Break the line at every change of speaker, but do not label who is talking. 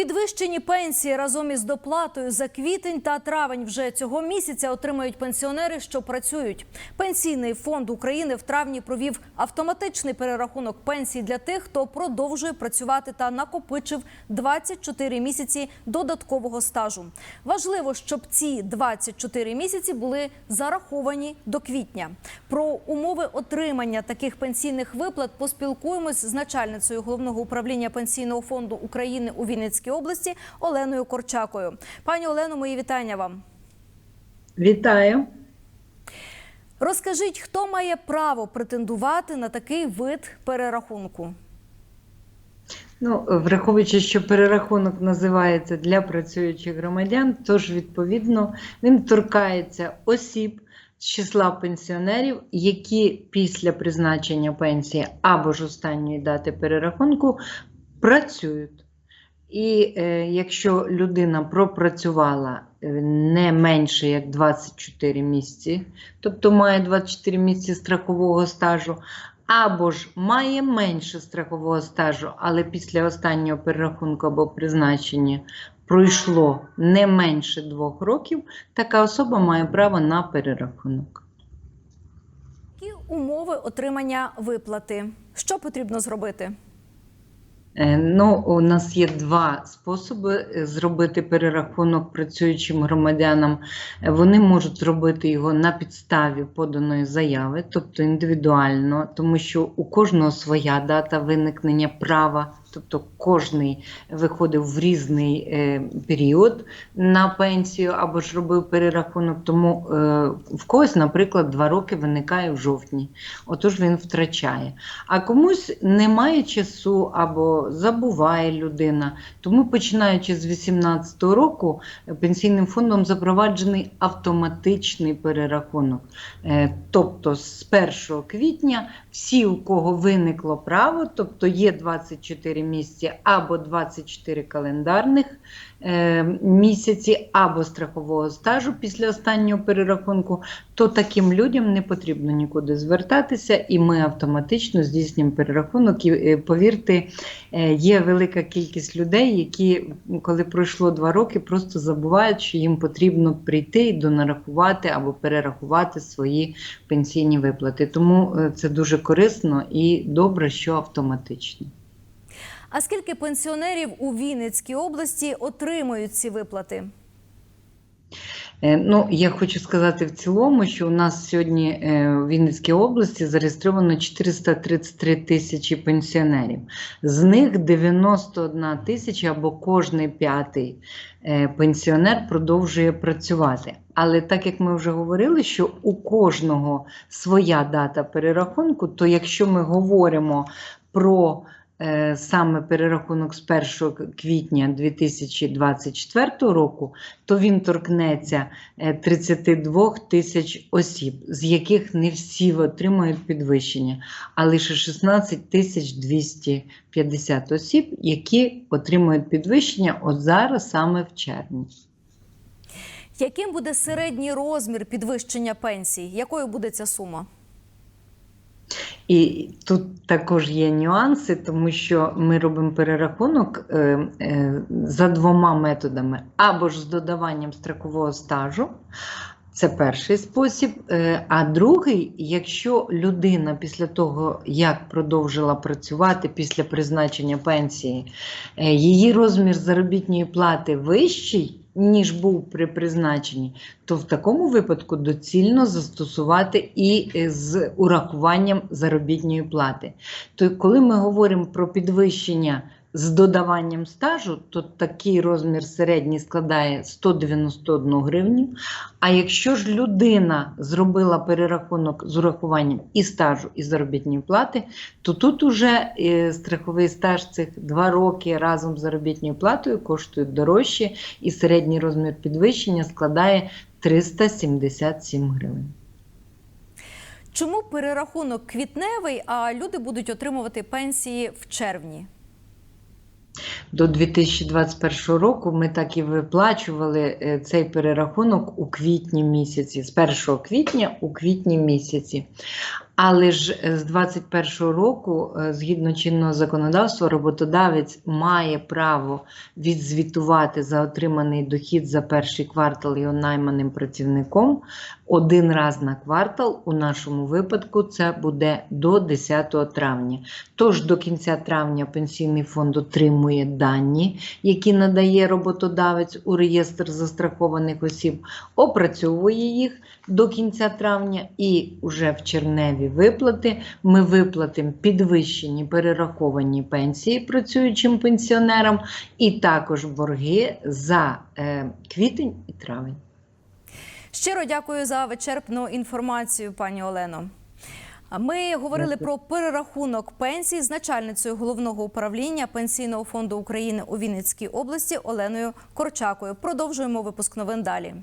Підвищені пенсії разом із доплатою за квітень та травень вже цього місяця отримають пенсіонери, що працюють. Пенсійний фонд України в травні провів автоматичний перерахунок пенсій для тих, хто продовжує працювати та накопичив 24 місяці додаткового стажу. Важливо, щоб ці 24 місяці були зараховані до квітня. Про умови отримання таких пенсійних виплат поспілкуємось з начальницею головного управління пенсійного фонду України у Вінницькій області Оленою Корчакою. Пані Олено, мої вітання вам.
Вітаю.
Розкажіть, хто має право претендувати на такий вид перерахунку?
Ну, враховуючи, що перерахунок називається для працюючих громадян, тож відповідно він торкається осіб з числа пенсіонерів, які після призначення пенсії або ж останньої дати перерахунку працюють. І е, якщо людина пропрацювала е, не менше як 24 місяці, тобто має 24 місяці страхового стажу, або ж має менше страхового стажу, але після останнього перерахунку або призначення пройшло не менше двох років, така особа має право на перерахунок.
Які умови отримання виплати? Що потрібно зробити?
Е, Ну, у нас є два способи е, зробити перерахунок працюючим громадянам. Е, Вони можуть зробити його на підставі поданої заяви, тобто індивідуально, тому що у кожного своя дата виникнення права, тобто кожний виходив в різний е, період на пенсію або ж робив перерахунок. Тому е, в когось, наприклад, два роки виникає в жовтні, отож він втрачає. А комусь немає часу або забуває людина. Тому, починаючи з 2018 року, пенсійним фондом запроваджений автоматичний перерахунок. Е, Тобто з 1 квітня всі, у кого виникло право, тобто є 24 місяці або 24 календарних е, місяці, або страхового стажу після останнього перерахунку, то таким людям не потрібно нікуди звертатися, і ми автоматично здійснюємо перерахунок. І е, повірте, е, є велика кількість людей, які, коли пройшло два роки, просто забувають, що їм потрібно прийти і донарахувати або перерахувати свої пенсійні виплати. Тому це дуже корисно і добре, що автоматично.
А скільки пенсіонерів у Вінницькій області отримують ці виплати?
Е, Ну, я хочу сказати в цілому, що у нас сьогодні е, в Вінницькій області зареєстровано 433 тисячі пенсіонерів. З них 91 тисяча або кожний п'ятий е, пенсіонер продовжує працювати. Але так як ми вже говорили, що у кожного своя дата перерахунку, то якщо ми говоримо про саме перерахунок з 1 квітня 2024 року, то він торкнеться е, 32 тисяч осіб, з яких не всі отримують підвищення, а лише 16 тисяч 250 осіб, які отримують підвищення от зараз, саме в червні.
Яким буде середній розмір підвищення пенсій? Якою буде ця сума?
І тут також є нюанси, тому що ми робимо перерахунок е, е, за двома методами: або ж з додаванням страхового стажу. Це перший спосіб. Е, А другий, якщо людина після того, як продовжила працювати після призначення пенсії, її розмір заробітної плати вищий, ніж був при призначенні, то в такому випадку доцільно застосувати і е, з урахуванням заробітної плати. То коли ми говоримо про підвищення з додаванням стажу, то такий розмір середній складає 191 гривню. А якщо ж людина зробила перерахунок з урахуванням і стажу, і заробітної плати, то тут уже е, страховий стаж цих 2 роки разом з заробітною платою коштує дорожче, і середній розмір підвищення складає 377 гривень.
Чому перерахунок квітневий, а люди будуть отримувати пенсії в червні?
До 2021 року ми так і виплачували е, цей перерахунок у квітні місяці, з 1 квітня у квітні місяці. Але ж е, з 2021 року, е, згідно чинного законодавства, роботодавець має право відзвітувати за отриманий дохід за перший квартал його найманим працівником один раз на квартал. У нашому випадку це буде до 10 травня. Тож до кінця травня пенсійний фонд отримує дані, які надає роботодавець у реєстр застрахованих осіб, опрацьовує їх до кінця травня, і вже в черневі виплати ми виплатимо підвищені перераховані пенсії працюючим пенсіонерам, і також борги за е, квітень і травень.
Щиро дякую за вичерпну інформацію, пані Олено. Ми говорили про перерахунок пенсій з начальницею головного управління Пенсійного фонду України у Вінницькій області Оленою Корчакою. Продовжуємо випуск новин далі.